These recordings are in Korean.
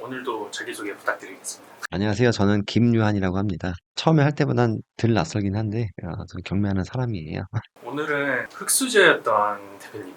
오늘도 자기소개 부탁드리겠습니다. 안녕하세요. 저는 김유한이라고 합니다. 처음에 할 때보단 덜 낯설긴 한데, 어, 저는 경매하는 사람이에요. 오늘은 흑수저였던 대표님이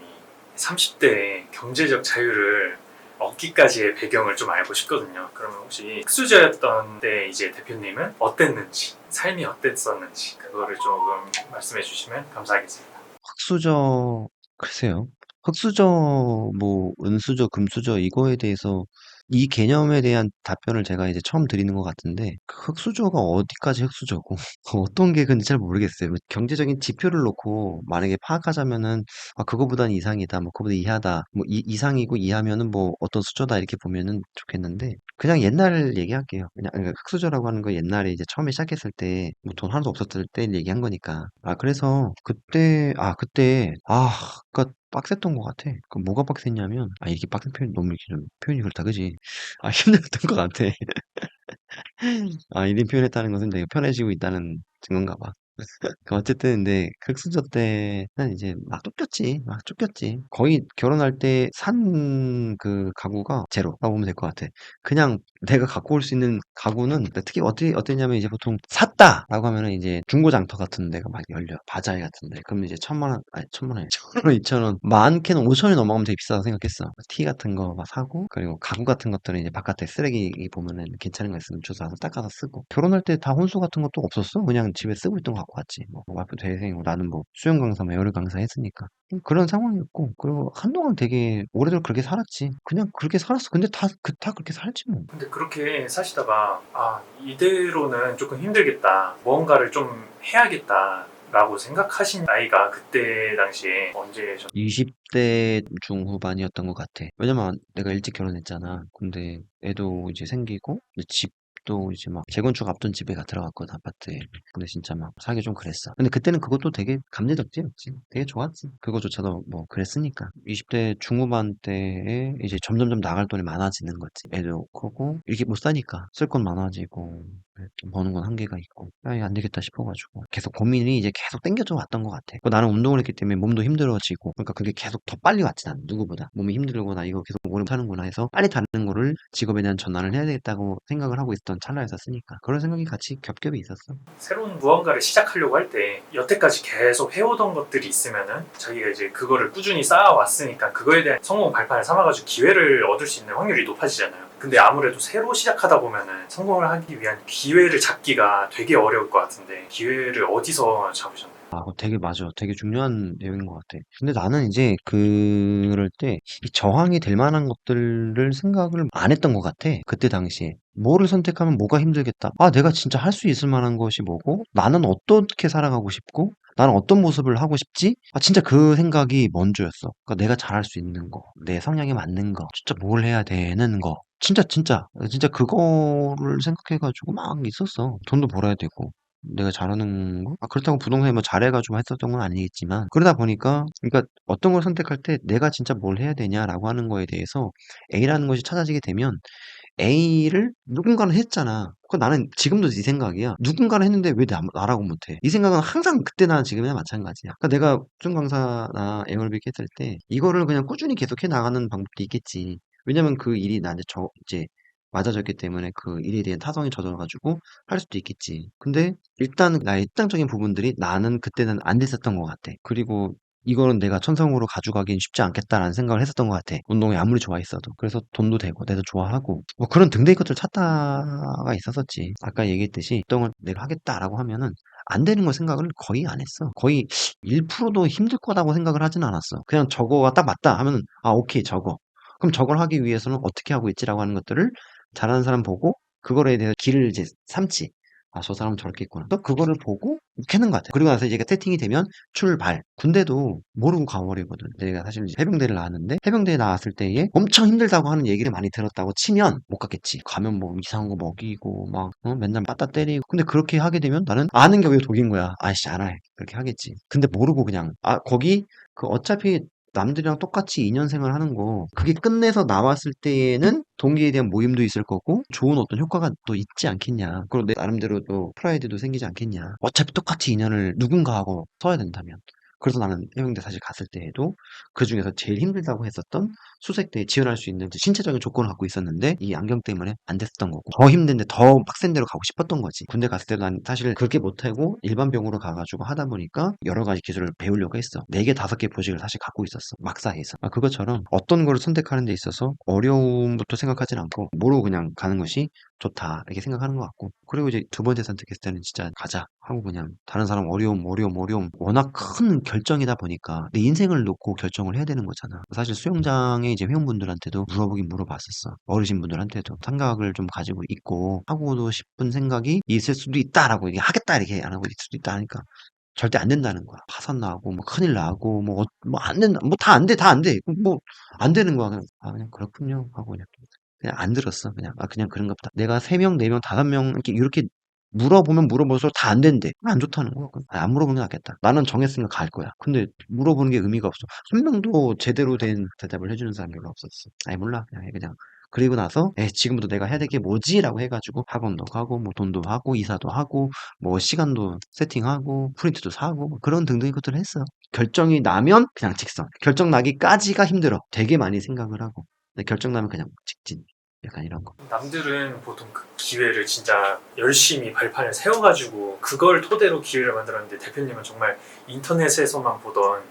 30대에 경제적 자유를 얻기까지의 배경을 좀 알고 싶거든요. 그러면 혹시 흑수저였던 때 이제 대표님은 어땠는지, 삶이 어땠었는지 그거를 조금 말씀해 주시면 감사하겠습니다. 흑수저, 글쎄요. 흑수저, 뭐, 은수저, 금수저, 이거에 대해서, 이 개념에 대한 답변을 제가 이제 처음 드리는 것 같은데, 그 흑수저가 어디까지 흑수저고, 어떤 게 근데 잘 모르겠어요. 뭐 경제적인 지표를 놓고 만약에 파악하자면은, 아, 그거보단 이상이다, 뭐, 그거보다 이하다, 뭐, 이, 이상이고 이하면은 뭐, 어떤 수저다, 이렇게 보면은 좋겠는데, 그냥 옛날 얘기할게요. 그냥, 그러니까 흑수저라고 하는 거 옛날에 이제 처음에 시작했을 때, 뭐 돈 하나도 없었을 때 얘기한 거니까. 아, 그래서, 그때, 아, 그때, 아, 그니까, 빡셌던 것 같아. 그 뭐가 빡셌냐면, 아, 이게 빡센 표현, 너무 이렇게 좀, 표현이 그렇다, 그지? 아, 힘들었던 것 같아. 아, 이런 표현했다는 것은 내가 편해지고 있다는 증거인가 봐. 그 어쨌든 근데 흑수저 때는 이제 막 쫓겼지 막 쫓겼지 거의 결혼할 때 산 그 가구가 제로라고 보면 될 것 같아 그냥 내가 갖고 올 수 있는 가구는 특히 어떻게 어땠냐면 이제 보통 샀다라고 하면은 이제 중고장터 같은 데가 막 열려. 바자회 같은 데. 그러면 이제 천만 원 아니 천만 원 천원 이천 원. 많게는 오천 원이 넘어가면 되게 비싸다고 생각했어. 티 같은 거 막 사고 그리고 가구 같은 것들은 이제 바깥에 쓰레기 보면은 괜찮은 거 있으면 주워서 닦아서 쓰고. 결혼할 때 다 혼수 같은 것도 없었어? 그냥 집에 쓰고 있던 거 갖고 왔지. 뭐 와이프 대생이고 나는 뭐 수영 강사 뭐 여러 강사 했으니까. 음, 그런 상황이었고 그리고 한동안 되게 오래도록 그렇게 살았지. 그냥 그렇게 살았어. 근데 다, 그, 다 그렇게 살지 뭐. 근데 그렇게 사시다가 아 이대로는 조금 힘들겠다. 뭔가를 좀 해야겠다 라고 생각하신 나이가 그때 당시에 언제셨나요? 20대 중후반이었던 것 같아. 왜냐면 내가 일찍 결혼했잖아. 근데 애도 이제 생기고 집 도 이제 막 재건축 앞둔 집에 가 들어갔거든 아파트에. 근데 진짜 막 살기 좀 그랬어. 근데 그때는 그것도 되게 감내적지였지. 되게 좋았지. 그거조차도 뭐 그랬으니까. 20대 중후반 때에 이제 점점점 나갈 돈이 많아지는 거지. 애도 크고. 이렇게 못 사니까 쓸 건 많아지고 좀 버는 건 한계가 있고 아 안 되겠다 싶어가지고 계속 고민이 이제 계속 땡겨져 왔던 것 같아. 그 나는 운동을 했기 때문에 몸도 힘들어지고 그러니까 그게 계속 더 빨리 왔지 난 누구보다. 몸이 힘들거나 이거 계속 오래 못하는구나 해서 빨리 다른 거를 직업에 대한 전환을 해야 되겠다고 생각을 하고 있었던 찰나였었으니까 그런 생각이 같이 겹겹이 있었어. 새로운 무언가를 시작하려고 할 때 여태까지 계속 해오던 것들이 있으면은 자기가 이제 그거를 꾸준히 쌓아왔으니까 그거에 대한 성공 발판을 삼아가지고 기회를 얻을 수 있는 확률이 높아지잖아요. 근데 아무래도 새로 시작하다 보면은 성공을 하기 위한 기회를 잡기가 되게 어려울 것 같은데 기회를 어디서 잡으셨나요? 아, 되게 맞아. 되게 중요한 내용인 것 같아. 근데 나는 이제 그럴 때 이 저항이 될 만한 것들을 생각을 안 했던 것 같아. 그때 당시에. 뭐를 선택하면 뭐가 힘들겠다. 아, 내가 진짜 할 수 있을 만한 것이 뭐고? 나는 어떻게 살아가고 싶고? 나는 어떤 모습을 하고 싶지? 아, 진짜 그 생각이 먼저였어. 그러니까 내가 잘할 수 있는 거, 내 성향에 맞는 거, 진짜 뭘 해야 되는 거. 진짜, 진짜, 진짜 그거를 생각해가지고 막 있었어. 돈도 벌어야 되고. 내가 잘하는 거? 아, 그렇다고 부동산에 뭐 잘해가지고 했었던 건 아니겠지만, 그러다 보니까, 그러니까 어떤 걸 선택할 때 내가 진짜 뭘 해야 되냐라고 하는 거에 대해서 A라는 것이 찾아지게 되면 A를 누군가는 했잖아. 그 나는 지금도 이 생각이야. 누군가는 했는데 왜 나, 나라고 못해? 이 생각은 항상 그때 나 지금이나 마찬가지야. 그러니까 내가 수능 강사나 에어로빅 했을 때 이거를 그냥 꾸준히 계속해 나가는 방법도 있겠지. 왜냐면 그 일이 나한테 저 이제 맞아졌기 때문에 그 일에 대한 타성이 젖어가지고 할 수도 있겠지. 근데 일단 나의 입장적인 부분들이 나는 그때는 안 됐었던 것 같아. 그리고 이거는 내가 천성으로 가져가긴 쉽지 않겠다라는 생각을 했었던 것 같아. 운동이 아무리 좋아했어도. 그래서 돈도 되고, 내도 좋아하고, 뭐 그런 등등의 것들 찾다가 있었었지. 아까 얘기했듯이, 운동을 내가 하겠다라고 하면은, 안 되는 걸 생각을 거의 안 했어. 거의 1%도 힘들 거라고 생각을 하진 않았어. 그냥 저거가 딱 맞다 하면은, 아, 오케이, 저거. 그럼 저걸 하기 위해서는 어떻게 하고 있지라고 하는 것들을 잘하는 사람 보고, 그거에 대해서 길을 이제 삼지. 아, 저 사람은 저렇게 있구나. 또 그거를 보고 캐는 것 같아. 그리고 나서 이제 세팅이 되면 출발. 군대도 모르고 가버리거든. 내가 사실 해병대를 나왔는데 해병대에 나왔을 때에 엄청 힘들다고 하는 얘기를 많이 들었다고 치면 못 갔겠지. 가면 뭐 이상한 거 먹이고 막 어? 맨날 빠따 때리고. 근데 그렇게 하게 되면 나는 아는 게 왜 독인 거야. 아이씨 알아. 그렇게 하겠지. 근데 모르고 그냥 아 거기 그 어차피 남들이랑 똑같이 2년생을 하는 거. 그게 끝내서 나왔을 때에는 동기에 대한 모임도 있을 거고 좋은 어떤 효과가 또 있지 않겠냐. 그리고 내 나름대로 또 프라이드도 생기지 않겠냐. 어차피 똑같이 2년을 누군가하고 써야 된다면 그래서 나는 해병대 사실 갔을 때에도 그 중에서 제일 힘들다고 했었던 수색대에 지원할 수 있는 신체적인 조건을 갖고 있었는데 이 안경 때문에 안 됐었던 거고 더 힘든데 더 빡센 데로 가고 싶었던 거지. 군대 갔을 때도 난 사실 그렇게 못하고 일반 병으로 가가지고 하다 보니까 여러 가지 기술을 배우려고 했어. 네개 다섯 개 보직을 사실 갖고 있었어 막사에서. 아, 그것처럼 어떤 거를 선택하는 데 있어서 어려움부터 생각하진 않고 모르고 그냥 가는 것이 좋다 이렇게 생각하는 것 같고 그리고 이제 두 번째 선택했을 때는 진짜 가자 하고 그냥 다른 사람 어려움 어려움 어려움 워낙 큰 결정이다 보니까 내 인생을 놓고 결정을 해야 되는 거잖아 사실 수영장에 이제 회원분들한테도 물어보긴 물어봤었어 어르신분들한테도 생각을 좀 가지고 있고 하고도 싶은 생각이 있을 수도 있다라고 이게 하겠다 이렇게 안 하고 있을 수도 있다 하니까 절대 안 된다는 거야. 파산 나고, 뭐 큰일 나고, 뭐, 어- 뭐안 된다. 뭐 다 안 돼, 다 안 돼. 뭐, 안 되는 거야. 그냥, 아, 그냥 그렇군요. 하고 그냥, 그냥 안 들었어. 그냥, 아, 그냥 그런가 보다. 내가 세명네 명 다섯 명 이렇게, 이렇게 물어보면 물어볼수록 다 안 된대. 안 좋다는 거야. 아, 안 물어보는 게 낫겠다. 나는 정했으면 갈 거야. 근데 물어보는 게 의미가 없어. 한 명도 제대로 된 대답을 해주는 사람이 별로 없었어. 아니, 몰라. 그냥, 해, 그냥. 그리고 나서, 에, 지금부터 내가 해야 될 게 뭐지? 라고 해가지고 학원도 가고, 뭐 돈도 하고, 이사도 하고, 뭐 시간도 세팅하고 프린트도 사고 뭐 그런 등등의 것들을 했어요. 결정이 나면 그냥 직선. 결정 나기까지가 힘들어. 되게 많이 생각을 하고. 결정 나면 그냥 직진. 약간 이런 거. 남들은 보통 그 기회를 진짜 열심히 발판을 세워가지고 그걸 토대로 기회를 만들었는데 대표님은 정말 인터넷에서만 보던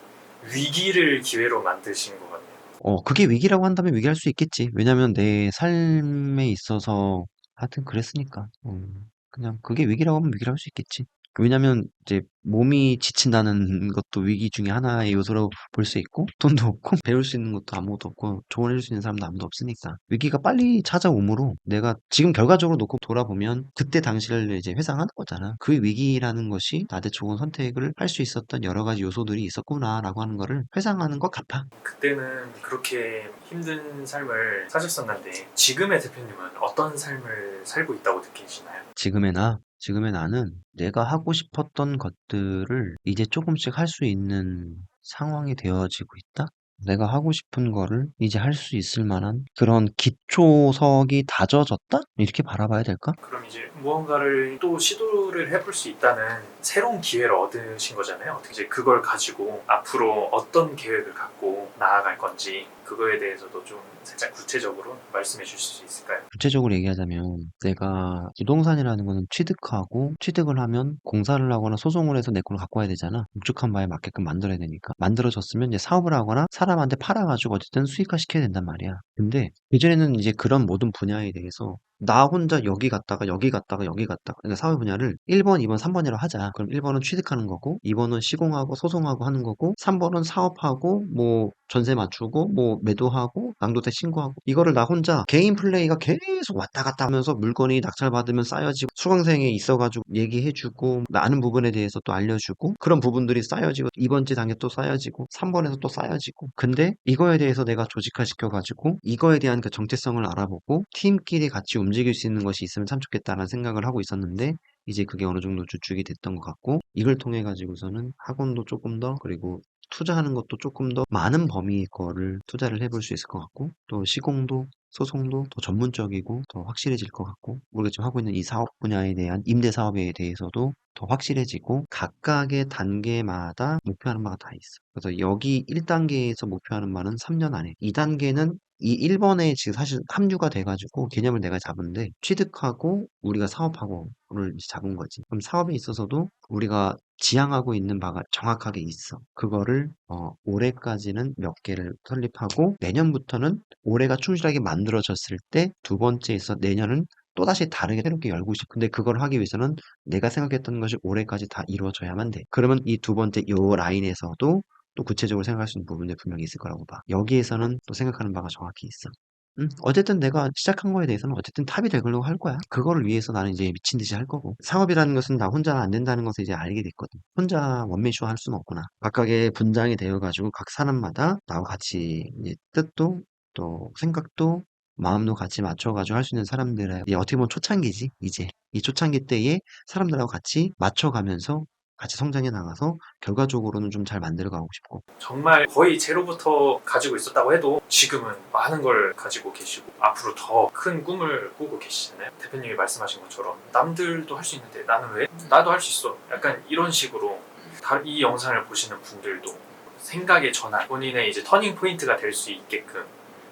위기를 기회로 만드신 것 같네요. 어, 그게 위기라고 한다면 위기할 수 있겠지. 왜냐면 내 삶에 있어서 하여튼 그랬으니까. 음, 그냥 그게 위기라고 하면 위기라고 할수 있겠지. 왜냐면 이제 몸이 지친다는 것도 위기 중에 하나의 요소라고 볼 수 있고 돈도 없고 배울 수 있는 것도 아무것도 없고 조언해 줄 수 있는 사람도 아무도 없으니까 위기가 빨리 찾아오므로 내가 지금 결과적으로 놓고 돌아보면 그때 당시를 이제 회상하는 거잖아. 그 위기라는 것이 나한테 좋은 선택을 할 수 있었던 여러 가지 요소들이 있었구나라고 하는 거를 회상하는 것 같아. 그때는 그렇게 힘든 삶을 사셨었는데 지금의 대표님은 어떤 삶을 살고 있다고 느끼시나요? 지금의 나, 지금의 나는 내가 하고 싶었던 것들을 이제 조금씩 할 수 있는 상황이 되어지고 있다? 내가 하고 싶은 거를 이제 할 수 있을 만한 그런 기초석이 다져졌다? 이렇게 바라봐야 될까? 그럼 이제 무언가를 또 시도를 해볼 수 있다는 새로운 기회를 얻으신 거잖아요. 어떻게 이제 그걸 가지고 앞으로 어떤 계획을 갖고 나아갈 건지 그거에 대해서도 좀 살짝 구체적으로 말씀해 주실 수 있을까요? 구체적으로 얘기하자면 내가 부동산이라는 거는 취득하고 취득을 하면 공사를 하거나 소송을 해서 내 걸 갖고 와야 되잖아. 묵직한 바에 맞게끔 만들어야 되니까. 만들어졌으면 이제 사업을 하거나 사람한테 팔아가지고 어쨌든 수익화 시켜야 된단 말이야. 근데 예전에는 이제 그런 모든 분야에 대해서 나 혼자 여기 갔다가 여기 갔다가 여기 갔다가. 그러니까 사업 분야를 1번, 2번, 3번이라고 하자. 그럼 1번은 취득하는 거고 2번은 시공하고 소송하고 하는 거고 3번은 사업하고 뭐 전세 맞추고 뭐 매도하고 낭도세 신고하고. 이거를 나 혼자 개인 플레이가 계속 왔다 갔다 하면서 물건이 낙찰받으면 쌓여지고 수강생에 있어가지고 얘기해주고 나 아는 부분에 대해서 또 알려주고 그런 부분들이 쌓여지고 이번 주 당에 또 쌓여지고 3번에서 또 쌓여지고. 근데 이거에 대해서 내가 조직화 시켜가지고 이거에 대한 그 정체성을 알아보고 팀끼리 같이 움직 일 수 있는 것이 있으면 참 좋겠다라는 생각을 하고 있었는데 이제 그게 어느 정도 주축이 됐던 것 같고 이걸 통해 가지고서는 학원도 조금 더 그리고 투자하는 것도 조금 더 많은 범위의 거를 투자를 해볼 수 있을 것 같고 또 시공도 소송도 더 전문적이고 더 확실해질 것 같고 우리가 지금 하고 있는 이 사업 분야에 대한 임대 사업에 대해서도 더 확실해지고 각각의 단계마다 목표하는 바가 다 있어. 그래서 여기 1단계에서 목표하는 바는 3년 안에 2단계는 이 1번에 지금 사실 합류가 돼가지고 개념을 내가 잡은데 취득하고 우리가 사업하고를 잡은 거지. 그럼 사업에 있어서도 우리가 지향하고 있는 바가 정확하게 있어. 그거를 어, 올해까지는 몇 개를 설립하고 내년부터는 올해가 충실하게 만들어졌을 때 두 번째에서 내년은 또다시 다르게 새롭게 열고 싶어. 근데 그걸 하기 위해서는 내가 생각했던 것이 올해까지 다 이루어져야만 돼. 그러면 이 두 번째 요 라인에서도 또 구체적으로 생각할 수 있는 부분들이 분명히 있을 거라고 봐. 여기에서는 또 생각하는 바가 정확히 있어. 음, 어쨌든 내가 시작한 거에 대해서는 어쨌든 탑이 되려고 할 거야. 그거를 위해서 나는 이제 미친 듯이 할 거고. 사업이라는 것은 나 혼자 안 된다는 것을 이제 알게 됐거든. 혼자 원맨쇼 할 수는 없구나. 각각의 분장이 되어가지고 각 사람마다 나와 같이 뜻도 또 생각도 마음도 같이 맞춰가지고 할 수 있는 사람들의 어떻게 보면 초창기지 이제 이 초창기 때에 사람들하고 같이 맞춰가면서 같이 성장해 나가서 결과적으로는 좀 잘 만들어 가고 싶고 정말 거의 제로부터 가지고 있었다고 해도 지금은 많은 걸 가지고 계시고 앞으로 더 큰 꿈을 꾸고 계시잖아요. 대표님이 말씀하신 것처럼 남들도 할 수 있는데 나는 왜? 나도 할 수 있어. 약간 이런 식으로 바- 이 영상을 보시는 분들도 생각의 전환, 본인의 이제 터닝 포인트가 될 수 있게끔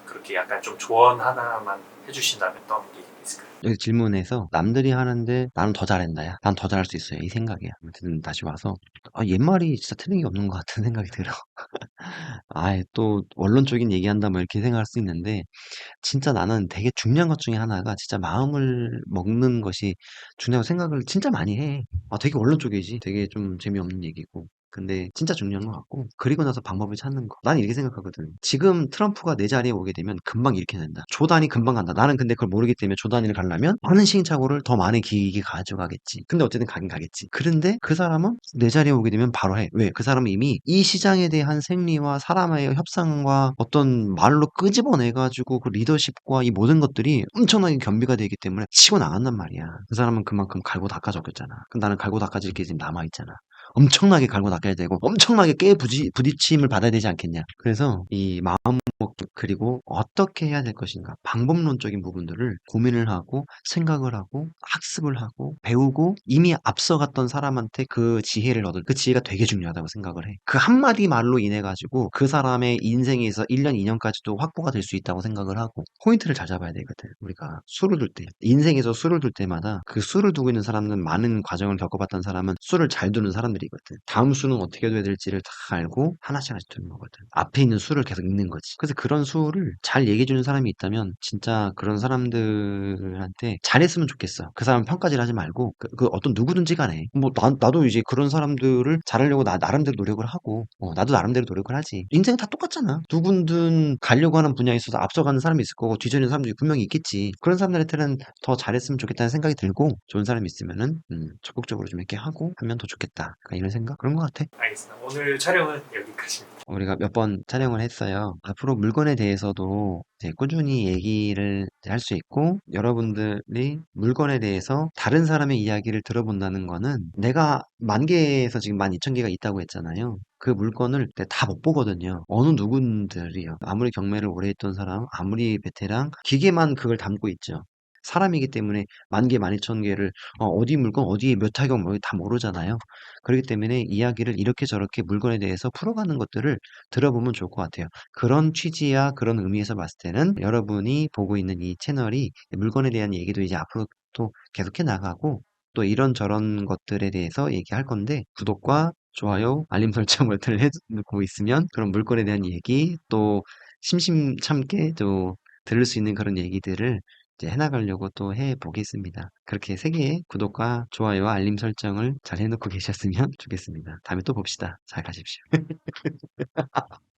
그렇게 약간 좀 조언 하나만 해주신다면 어떤 게 있을까요? 여기 질문에서 남들이 하는데 나는 더 잘한다 야. 난 더 잘할 수 있어요. 이 생각이야. 아무튼 다시 와서 아, 옛말이 진짜 틀린 게 없는 것 같은 생각이 들어. 아예 또 원론적인 얘기한다 뭐 이렇게 생각할 수 있는데 진짜 나는 되게 중요한 것 중에 하나가 진짜 마음을 먹는 것이 중요하다고 생각을 진짜 많이 해. 아, 되게 원론적이지. 되게 좀 재미없는 얘기고. 근데 진짜 중요한 것 같고 그리고 나서 방법을 찾는 거. 난 이렇게 생각하거든. 지금 트럼프가 내 자리에 오게 되면 금방 이렇게 된다. 조단이 금방 간다. 나는 근데 그걸 모르기 때문에 조단위를 가려면 많은 시행착오를 더 많은 기획이 가져가겠지. 근데 어쨌든 가긴 가겠지. 그런데 그 사람은 내 자리에 오게 되면 바로 해. 왜? 그 사람은 이미 이 시장에 대한 생리와 사람의 협상과 어떤 말로 끄집어내가지고 그 리더십과 이 모든 것들이 엄청나게 겸비가 되기 때문에 치고 나간단 말이야. 그 사람은 그만큼 갈고 닦아줬겠잖아. 그럼 나는 갈고 닦아질 게 지금 남아있잖아. 엄청나게 갈고 닦아야 되고 엄청나게 깨 부지, 부딪힘을 받아야 되지 않겠냐. 그래서 이 마음 먹기 그리고 어떻게 해야 될 것인가 방법론적인 부분들을 고민을 하고 생각을 하고 학습을 하고 배우고 이미 앞서갔던 사람한테 그 지혜를 얻을 그 지혜가 되게 중요하다고 생각을 해. 그 한마디 말로 인해 가지고 그 사람의 인생에서 1년 2년까지도 확보가 될 수 있다고 생각을 하고 포인트를 잘 잡아야 되거든. 우리가 술을 둘 때 인생에서 술을 둘 때마다 그 술을 두고 있는 사람은 많은 과정을 겪어봤던 사람은 술을 잘 두는 사람들 이거든. 다음 술은 어떻게 둬야 될지를 다 알고 하나씩 하나씩 두는 거거든. 앞에 있는 술을 계속 읽는 거지. 그래서 그런 술을 잘 얘기해 주는 사람이 있다면 진짜 그런 사람들한테 잘했으면 좋겠어. 그 사람 평가질 하지 말고 그, 그 어떤 누구든지 간에 뭐 나, 나도 이제 그런 사람들을 잘하려고 나, 나름대로 노력을 하고 어, 나도 나름대로 노력을 하지. 인생은 다 똑같잖아. 누군든 가려고 하는 분야에 있어서 앞서가는 사람이 있을 거고 뒤져있는 사람들이 분명히 있겠지. 그런 사람들한테는 더 잘했으면 좋겠다는 생각이 들고 좋은 사람이 있으면은 음, 적극적으로 좀 이렇게 하고 하면 더 좋겠다. 약간 이런 생각 그런 것 같아. 알겠습니다. 오늘 촬영은 여기까지입니다. 우리가 몇 번 촬영을 했어요. 앞으로 물건에 대해서도 이제 꾸준히 얘기를 할 수 있고, 여러분들이 물건에 대해서 다른 사람의 이야기를 들어본다는 거는 내가 만 개에서 지금 만 이천 개가 있다고 했잖아요. 그 물건을 다 못 보거든요. 어느 누군들이요. 아무리 경매를 오래 했던 사람, 아무리 베테랑, 기계만 그걸 담고 있죠. 사람이기 때문에 만 개, 만 이천 개를 어, 디 물건, 어디에 몇 타격, 뭐 다 모르잖아요. 그렇기 때문에 이야기를 이렇게 저렇게 물건에 대해서 풀어가는 것들을 들어보면 좋을 것 같아요. 그런 취지야 그런 의미에서 봤을 때는 여러분이 보고 있는 이 채널이 물건에 대한 얘기도 이제 앞으로 또 계속해 나가고 또 이런저런 것들에 대해서 얘기할 건데 구독과 좋아요, 알림 설정을 해놓고 있으면 그런 물건에 대한 얘기 또 심심찮게 또 들을 수 있는 그런 얘기들을 해나가려고 또 해보겠습니다. 그렇게 세 개의 구독과 좋아요와 알림 설정을 잘 해놓고 계셨으면 좋겠습니다. 다음에 또 봅시다. 잘 가십시오.